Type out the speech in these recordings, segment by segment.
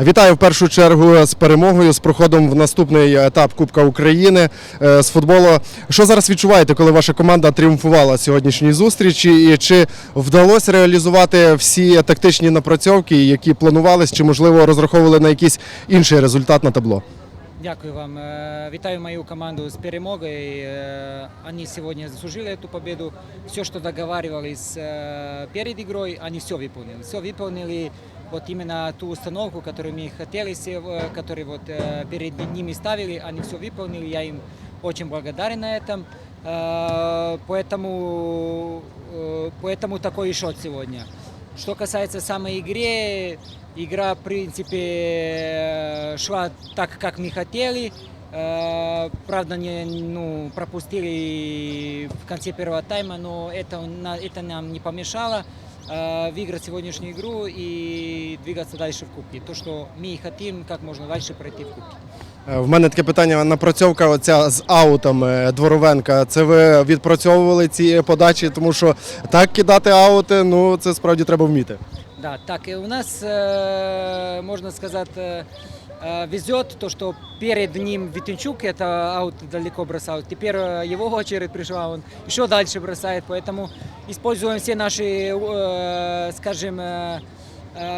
Вітаю в першу чергу з перемогою, з проходом в наступний етап Кубка України е, з футболу. Що зараз відчуваєте, коли ваша команда тріумфувала сьогоднішній зустрічі? І чи вдалося реалізувати всі тактичні напрацьовки, які планувались, чи можливо розраховували на якийсь інший результат на табло? Дякую вам. Э, Витаю мою команду с перемогой. Э, Они сегодня заслужили эту победу. Все, что договаривались э, перед игрой, они все выполнили. Все выполнили вот именно ту установку, которую мы хотели, се- э, которую вот э, перед ними ставили, они все выполнили. Я им очень благодарен на этом. Э, Поэтому, э, поэтому такой и счет сегодня. Что касается самой игры, игра, в принципе, шла так, как мы хотели. Э, Правда, не, ну, пропустили в конце первого тайма, но это, это нам не помешало э, выиграть сегодняшнюю игру и двигаться дальше в Кубке. То, что мы хотим, как можно дальше пройти в Кубке. Е, В мене таке питання: напрацьовка оця з аутом е, Дворовенка. Це ви відпрацьовували ці подачі, тому що так кидати аути, ну це справді треба вміти. Да, так, и у нас, э, можно сказать, э, э, везет то, что перед ним Витенчук это аут далеко бросал. Теперь э, его очередь пришла, он еще дальше бросает, поэтому используем все наши, э, скажем, э, э,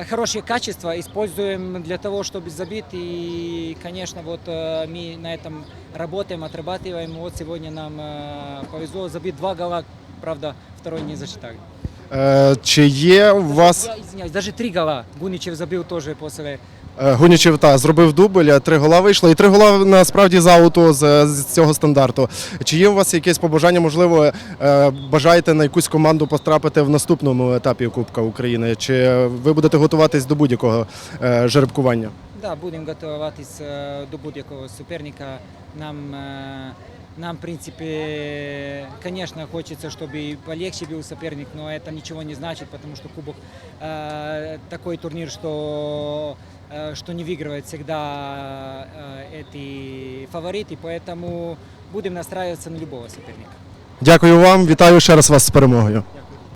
хорошие качества, используем для того, чтобы забить. И, конечно, вот э, мы на этом работаем, отрабатываем. Вот сегодня нам э, повезло забить два гола, правда, второй не засчитали. Е, Чи є у вас Я извиняюсь, даже три гола Гуничев забил тоже после. Е, Гунічев та зробив дубль, е, три гола вийшло, і три гола насправді з ауту з, з цього стандарту. Чи є у вас якесь побажання? Можливо, е, бажаєте на якусь команду потрапити в наступному етапі Кубка України? Чи ви будете готуватись до будь-якого е, жеребкування? Да, будем готовитись е, до будь-якого суперника. Нам, е, нам, в принципе, конечно, хочется, чтобы полегче был соперник, но это ничего не значит, потому что Кубок э, такой турнир, что, э, что не выигрывает всегда э, эти фавориты, поэтому будем настраиваться на любого соперника. Дякую вам, вітаю ще раз вас з перемогою.